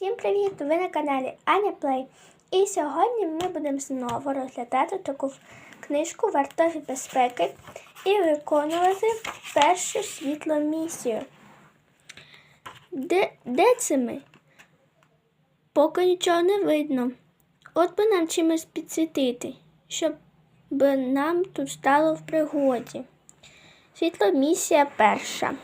Всім привіт! Ви на каналі Аня Плей. І сьогодні ми будемо знову розглядати таку книжку Вартові безпеки і виконувати першу світло місію. Де, де це ми? Поки нічого не видно. От би нам чимось підсвітити, щоб нам тут стало в пригоді. Світло місія перша.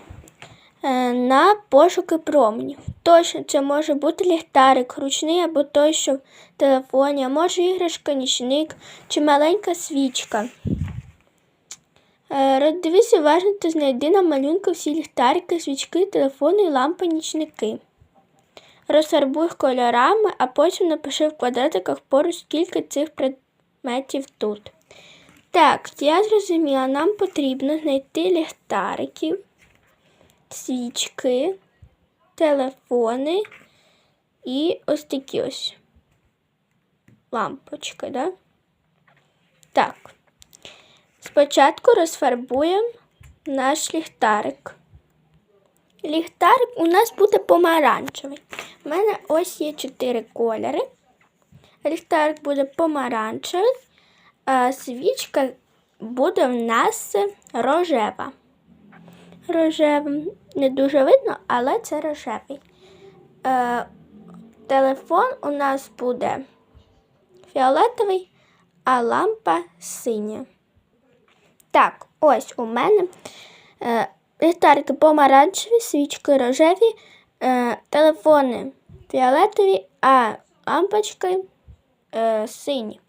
Е, на пошуки променів. Точно, це може бути ліхтарик, ручний або той, що в телефоні, а може іграшка, нічник чи маленька свічка. Е, роздивись уважно та знайди на малюнку всі ліхтарики, свічки, телефони і лампи, нічники. Розфарбуй кольорами, а потім напиши в квадратиках поруч скільки цих предметів тут. Так, я зрозуміла, нам потрібно знайти ліхтариків свічки, телефони і ось такі ось лампочки, да? Так. Спочатку розфарбуємо наш ліхтарик. Ліхтарик у нас буде помаранчевий. У мене ось є чотири кольори. Ліхтарик буде помаранчевий, а свічка буде в нас рожева рожевим. Не дуже видно, але це рожевий. Е, Телефон у нас буде фіолетовий, а лампа синя. Так, ось у мене е, ліхтарики помаранчеві, свічки рожеві, е, телефони фіолетові, а лампочки е, сині.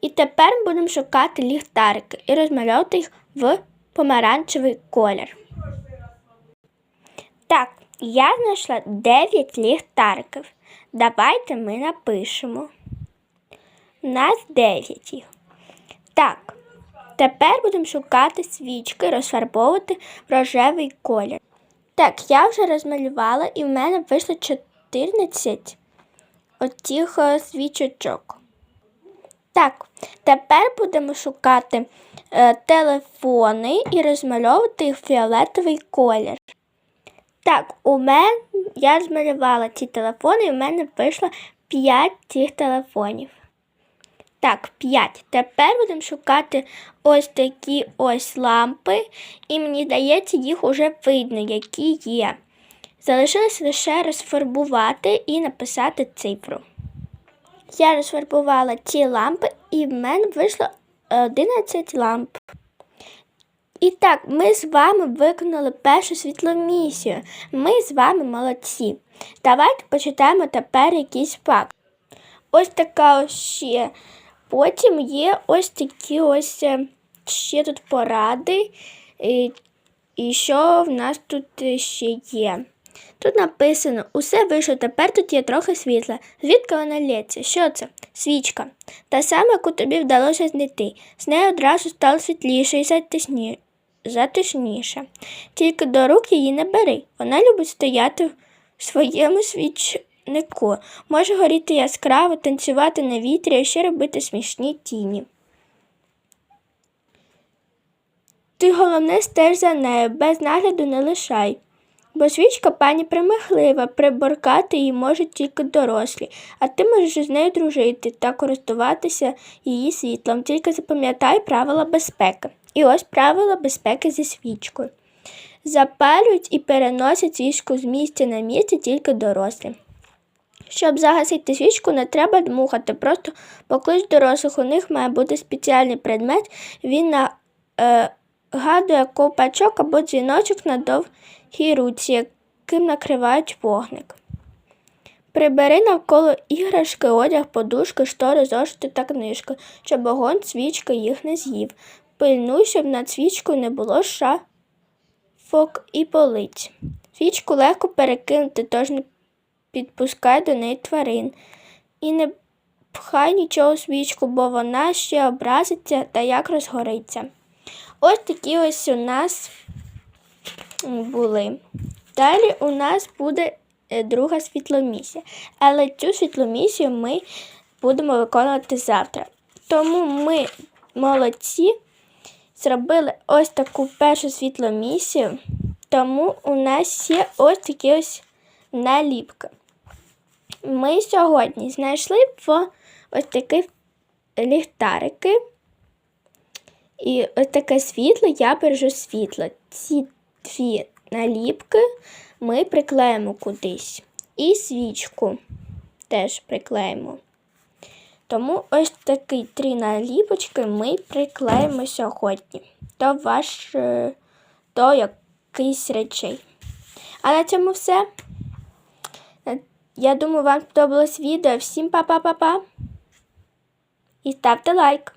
І тепер будемо шукати ліхтарики і розмальовувати їх в помаранчевий колір. Так, я знайшла 9 ліхтариків. Давайте ми напишемо. У нас 9 їх. Так, тепер будемо шукати свічки, розфарбовувати в рожевий колір. Так, я вже розмалювала і в мене вийшло 14 отих е, свічочок. Так, тепер будемо шукати е, телефони і розмальовувати їх в фіолетовий колір. Так, у мене я змалювала ці телефони, і в мене вийшло 5 цих телефонів. Так, 5. Тепер будемо шукати ось такі ось лампи, і мені здається, їх вже видно, які є. Залишилось лише розфарбувати і написати цифру. Я розфарбувала ці лампи, і в мене вийшло 11 ламп. І так, ми з вами виконали першу світломісію. Ми з вами молодці. Давайте почитаємо тепер якийсь факт. Ось така ось ще. Потім є ось такі ось е, ще тут поради. І, і що в нас тут ще є. Тут написано усе вийшло, тепер тут є трохи світла. Звідки вона лється? Що це? Свічка. Та сама, яку тобі вдалося знайти. З нею одразу стало світліше і затисніше затишніше. Тільки до рук її не бери. Вона любить стояти в своєму свічнику, може горіти яскраво, танцювати на вітрі а ще робити смішні тіні. Ти головне стеж за нею, без нагляду не лишай. Бо свічка пані примихлива, приборкати її можуть тільки дорослі, а ти можеш з нею дружити та користуватися її світлом, тільки запам'ятай правила безпеки. І ось правила безпеки зі свічкою. Запалюють і переносять свічку з місця на місце тільки дорослі. Щоб загасити свічку, не треба дмухати, просто поклич дорослих, у них має бути спеціальний предмет, він нагадує е, ковпачок або дзвіночок на довгій руці, яким накривають вогник. Прибери навколо іграшки, одяг, подушки, штори, зошити та книжки, щоб огонь свічки їх не з'їв. Пильнуй, щоб над свічкою не було шафок і полиць. Свічку легко перекинути, тож не підпускай до неї тварин. І не пхай нічого свічку, бо вона ще образиться та як розгориться. Ось такі ось у нас були. Далі у нас буде е, друга світломісія. Але цю світломісію ми будемо виконувати завтра. Тому ми молодці зробили ось таку першу світломісію, тому у нас є ось такі ось наліпки. ми сьогодні знайшли ось такі ліхтарики. І ось таке світло, я бережу світло. Ці дві наліпки ми приклеїмо кудись. І свічку теж приклеїмо. Тому ось такі три наліпочки ми приклеїмо сьогодні до ваш до якихось речей. А на цьому все. Я думаю, вам сподобалось відео. Всім па-па-па-па. І ставте лайк.